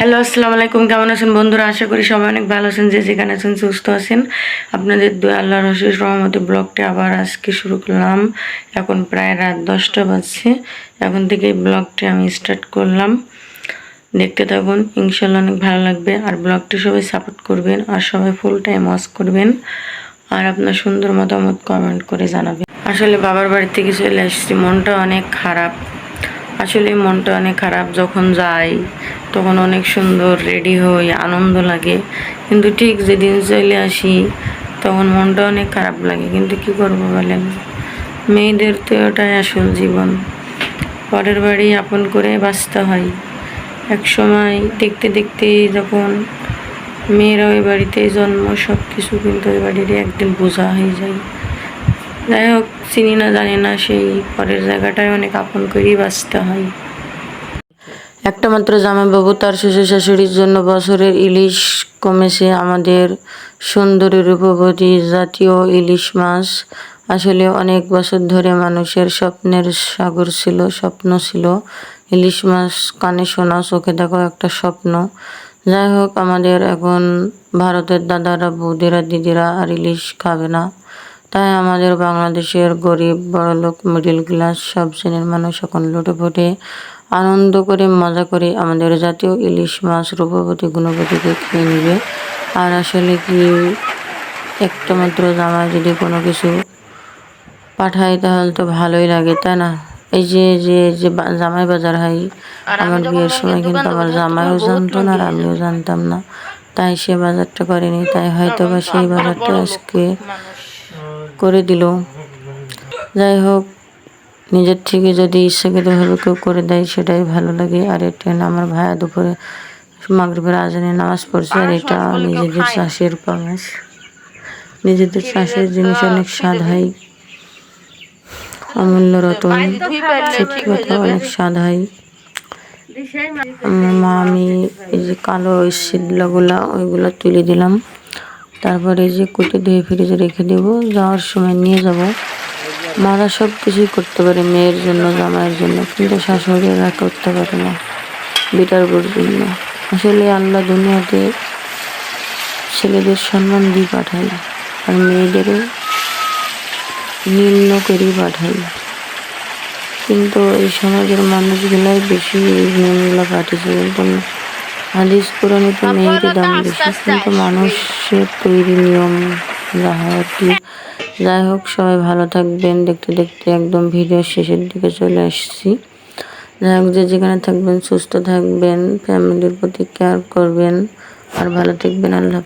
Hello আসসালামু আলাইকুম। কেমন আছেন বন্ধুরা? আশা করি সবাই অনেক ভালো আছেন, যে যেখানে আছেন সুস্থ আছেন। আপনাদের দু আল্লাহর রশিস রহমতে ব্লগটা আবার আজকে শুরু করলাম। এখন প্রায় রাত দশটা বাজছে। এখন থেকে এই ব্লগটি আমি স্টার্ট করলাম। দেখতে থাকুন ইনশাল্লাহ অনেক ভালো লাগবে। আর ব্লগটি সবাই সাপোর্ট করবেন আর সবাই ফুল টাইম ওয়াচ করবেন। আর আপনার সুন্দর মতামত কমেন্ট করে জানাবেন। আসলে বাবার বাড়ি থেকে চলে আসছি মনটা অনেক খারাপ। আসলে মনটা অনেক খারাপ যখন যাই, তখন অনেক সুন্দর রেডি হই, আনন্দ লাগে। কিন্তু ঠিক যেদিন চলে আসি, তখন মনটা অনেক খারাপ লাগে। কিন্তু কি করব বলেন? মেয়েদের তো ওটাই আসল জীবন। পরের বাড়ি আপন করে বাঁচতে হয়। এক সময় দেখতে দেখতে যখন মেয়েরা ওই বাড়িতে জন্ম সব কিছু কিন্তু ওই বাড়িরই একদিন বোঝা হয়ে যায়। যাই হোক, চিনি না, জানি না, সেই পরের জায়গাটায় অনেক আপন করেই বাঁচতে হয়। একটা মাত্র জামাইবাবু তার শ্বশুর শাশুড়ির জন্য বছরের ইলিশ কমেছে আমাদের সুন্দরী রূপবতী জাতীয় ইলিশ মাছ। আসলে অনেক বছর ধরে মানুষের স্বপ্নের সাগর ছিল, স্বপ্ন ছিল। ইলিশ মাছ কানে শোনা, চোখে দেখো একটা স্বপ্ন। যাই হোক, আমাদের এখন ভারতের দাদারা, বৌদিরা, দিদিরা আর ইলিশ খাবে না। তাই আমাদের বাংলাদেশের গরিব বড়লোক মিডিল ক্লাস সব শ্রেণির মানুষ এখন লুটে ফুটে আনন্দ করে মজা করে আমাদের জাতীয় ইলিশ মাছ রূপবতী গুণবতীকে খেয়ে নেবে। আর আসলে কি একটা মাত্র জামাই যদি কোনো কিছু পাঠায় তাহলে তো ভালোই লাগে তাই না? এই যে যে যে জামাই বাজার হয় আমার বিয়ের সময় কিন্তু আমার জামাইও জানতো না আর আমিও জানতাম না। তাই সে বাজারটা করেনি তাই হয়তো বা সেই বাজারটা আজকে করে দিল। যাই হোক নিজের থেকে যদি ইচ্ছাকৃতভাবে কেউ করে দেয় সেটাই ভালো লাগে। আর এটা আমার ভাইয়া দুপুরে মাগরিবের আজানে নামাজ পড়ছে আর এটা নিজেদের চাষের পাঙাশ নিজেদের চাষের জিনিস অনেক স্বাদ হয়। অমূল্য রতন সত্যি কথা অনেক স্বাদ হয়। মা আমি এই যে কালো ওই শীতলাগুলা ওইগুলো তুলে দিলাম। তারপরে এই যে কুটে ধুয়ে ফ্রিজে রেখে দেব, যাওয়ার সময় নিয়ে যাব। মারা সব কিছুই করতে পারে মেয়ের জন্য, জামাইয়ের জন্য, কিন্তু শাশুড়িরা করতে পারে না, বেটার বোর জন্য। আসলে আল্লাহ দুনিয়াতে ছেলেদের সম্মান দিয়ে পাঠায় আর মেয়েদেরও নিম্ন করেই পাঠায় কিন্তু এই সমাজের মানুষগুলাই বেশি নিম্নগুলো পাঠিয়েছে কিন্তু হাদিস তো মেয়েরই দাম বেশি কিন্তু মানুষের তৈরি নিয়ম যা হয় যাই হোক সবাই ভালো থাকবেন। দেখতে দেখতে একদম ভিডিও শেষের দিকে চলে আসছি যাই হোক যে যেখানে থাকবেন সুস্থ থাকবেন ফ্যামিলির প্রতি কেয়ার করবেন। আর ভালো থাকবেন আল্লাহ।